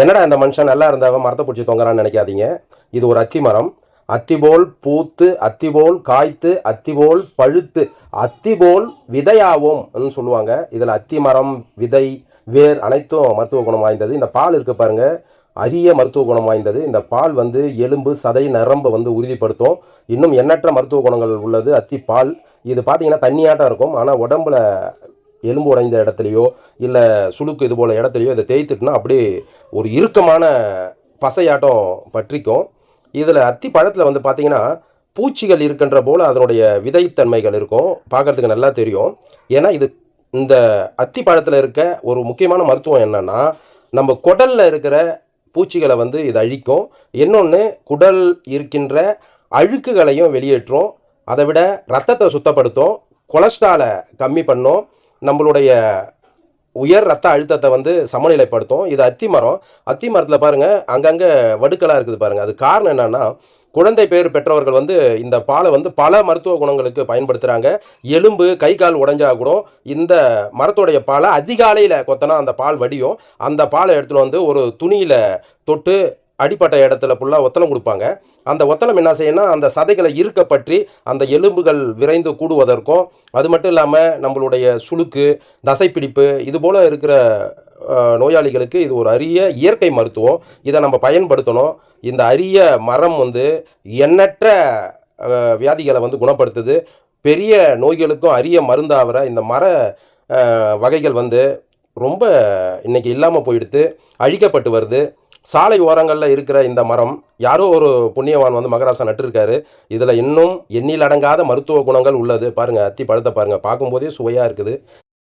என்னடா இந்த மனுஷன் நல்லா இருந்தவன் மரத்தை பிடிச்சி தொங்குறான்னு நினைக்காதீங்க. இது ஒரு அத்தி மரம். அத்திபோல் பூத்து அத்திபோல் காய்த்து அத்திபோல் பழுத்து அத்திபோல் விதையாவோம்னு சொல்லுவாங்க. இதில் அத்தி மரம் விதை வேர் அனைத்தும் மருத்துவ குணம் வாய்ந்தது. இந்த பால் இருக்குது பாருங்க. அரிய மருத்துவ குணம் வாய்ந்தது. இந்த பால் வந்து எலும்பு சதை நரம்பை வந்து உறுதிப்படுத்தும். இன்னும் எண்ணற்ற மருத்துவ குணங்கள் உள்ளது அத்தி பால். இது பார்த்தீங்கன்னா தண்ணியாட்டம் இருக்கும். ஆனால் உடம்புல எலும்பு உடைந்த இடத்துலையோ இல்லை சுளுக்கு இது போல் இடத்துலையோ இதை தேய்த்துட்டுனா அப்படியே ஒரு இறுக்கமான பசையாட்டம் பற்றிக்கும். இதில் அத்தி பழத்தில் வந்து பார்த்தீங்கன்னா பூச்சிகள் இருக்கின்ற போல் அதனுடைய விதைத்தன்மைகள் இருக்கும். பார்க்கறதுக்கு நல்லா தெரியும். ஏன்னா இது இந்த அத்தி பழத்தில் இருக்க ஒரு முக்கியமான மருத்துவம் என்னென்னா நம்ம குடலில் இருக்கிற பூச்சிகளை வந்து இது அழிக்கும். இன்னொன்று குடல் இருக்கின்ற அழுக்குகளையும் வெளியேற்றும். அதை விட ரத்தத்தை சுத்தப்படுத்தும். கொலஸ்ட்ராலை கம்மி பண்ணும். நம்மளுடைய உயர் ரத்த அழுத்தத்தை வந்து சமநிலைப்படுத்தும். இது அத்தி மரம். அத்தி மரத்தில் பாருங்கள் அங்கங்கே வடுக்கலாக இருக்குது பாருங்கள் அது காரணம் என்னென்னா குழந்தை பேர் பெற்றவர்கள் வந்து இந்த பாலை வந்து பல மருத்துவ குணங்களுக்கு பயன்படுத்துகிறாங்க எலும்பு கை கால் உடஞ்சா கூட இந்த மரத்துடைய பாலை அதிகாலையில் கொத்தனா அந்த பால் வடியும். அந்த பாலை எடுத்துகிட்டு வந்து ஒரு துணியில் தொட்டு அடிப்பட்ட இடத்துல ஃபுல்லாக ஒத்தலம் கொடுப்பாங்க. அந்த ஒத்தலம் என்ன செய்யணும்னா அந்த சதைகளை இருக்க பற்றி அந்த எலும்புகள் விரைந்து கூடுவதற்கும் அது மட்டும் இல்லாமல் நம்மளுடைய சுளுக்கு தசைப்பிடிப்பு இது போல் இருக்கிற நோயாளிகளுக்கு இது ஒரு அரிய இயற்கை மருத்துவம். இதை நம்ம பயன்படுத்தணும். இந்த அரிய மரம் வந்து எண்ணற்ற வியாதிகளை வந்து குணப்படுத்துது. பெரிய நோய்களுக்கும் அரிய மருந்தாகிற இந்த மர வகைகள் வந்து ரொம்ப இன்றைக்கி இல்லாமல் போயிடுத்து அழிக்கப்பட்டு வருது. சாலை ஓரங்களில் இருக்கிற இந்த மரம் யாரோ ஒரு புண்ணியவான் வந்து மகராசா நட்டிருக்காரு. இதில் இன்னும் எண்ணில் அடங்காத மருத்துவ குணங்கள் உள்ளது. பாருங்கள் அத்தி பழத்தை பாருங்கள் பார்க்கும்போதே சுவையாக இருக்குது.